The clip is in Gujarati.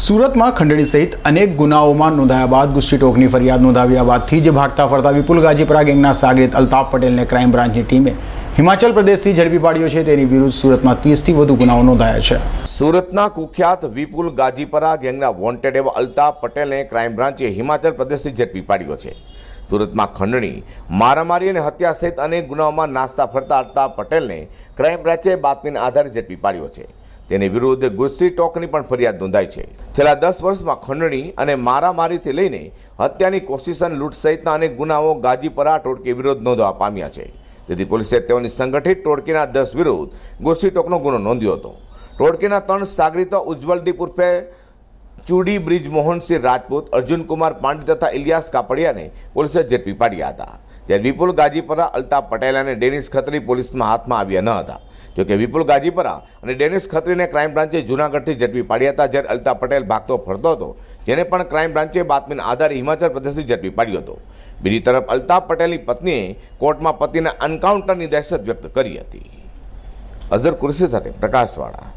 સુરતમાં ખંડણી સહિત અનેક ગુનાઓમાં નોંધાયા બાદ ગુસ્સી ટોકની ફરિયાદ નોંધાવ્યા બાદથી જ ભાગતા ફરતા વિપુલ ગાજીપરા ગેંગના સાગરીત અલ્તાફ પટેલને ક્રાઇમ બ્રાન્ચની ટીમે હિમાચલ પ્રદેશથી ઝડપી પાડ્યો છે. તેની વિરુદ્ધ સુરતમાં ત્રીસથી વધુ ગુનાઓ નોંધાયા છે. સુરતના કુખ્યાત વિપુલ ગાજીપરા ગેંગના વોન્ટેડ એવા અલ્તાફ પટેલને ક્રાઇમ બ્રાન્ચે હિમાચલ પ્રદેશથી ઝડપી પાડ્યો છે. સુરતમાં ખંડણી, મારામારી અને હત્યા સહિત અનેક ગુનાઓમાં નાસ્તા ફરતા અટતા પટેલને ક્રાઇમ બ્રાંચે બાતમીના આધારે ઝડપી પાડ્યો છે. તેની વિરુદ્ધ ગુસ્સી ટોકની પણ ફરિયાદ નોંધાઈ છે. છેલ્લા દસ વર્ષમાં ખંડણી અને મારામારીથી લઈને હત્યાની કોશિશ અને લૂંટ સહિતના અનેક ગુનાઓ ગાજીપરા ટોળકી વિરુદ્ધ નોંધવા પામ્યા છે. તેથી પોલીસે તેઓની સંગઠિત ટોળકીના દસ વિરુદ્ધ ગુસ્સી ટોકનો ગુનો નોંધ્યો હતો. ટોળકીના ત્રણ સાગરીતો ઉજ્જવલદીપ ઉર્ફે ચૂડી બ્રિજ મોહનસિંહ રાજપૂત અર્જુનકુમાર પાંડે તથા ઇલિયાસ કાપડિયાને પોલીસે ઝડપી પાડ્યા હતા. જ્યારે વિપુલ ગાજીપરા, અલ્તાફ પટેલ અને ડેનિસ ખત્રી પોલીસમાં હાથમાં આવ્યા ન હતા. જોકે વિપુલ ગાજીપરા અને ડેનિસ ખત્રીને ક્રાઇમ બ્રાન્ચે જૂનાગઢથી ઝડપી પાડ્યા હતા. જ્યારે અલ્તાફ પટેલ ભાગતો ફરતો હતો, જેને પણ ક્રાઇમ બ્રાન્ચે બાતમીના આધારે હિમાચલ પ્રદેશથી ઝડપી પાડ્યો હતો. બીજી તરફ અલ્તાફ પટેલની પત્નીએ કોર્ટમાં પતિના અનકાઉન્ટરની દહેશત વ્યક્ત કરી હતી. અઝર કુરશી સાથે પ્રકાશવાળા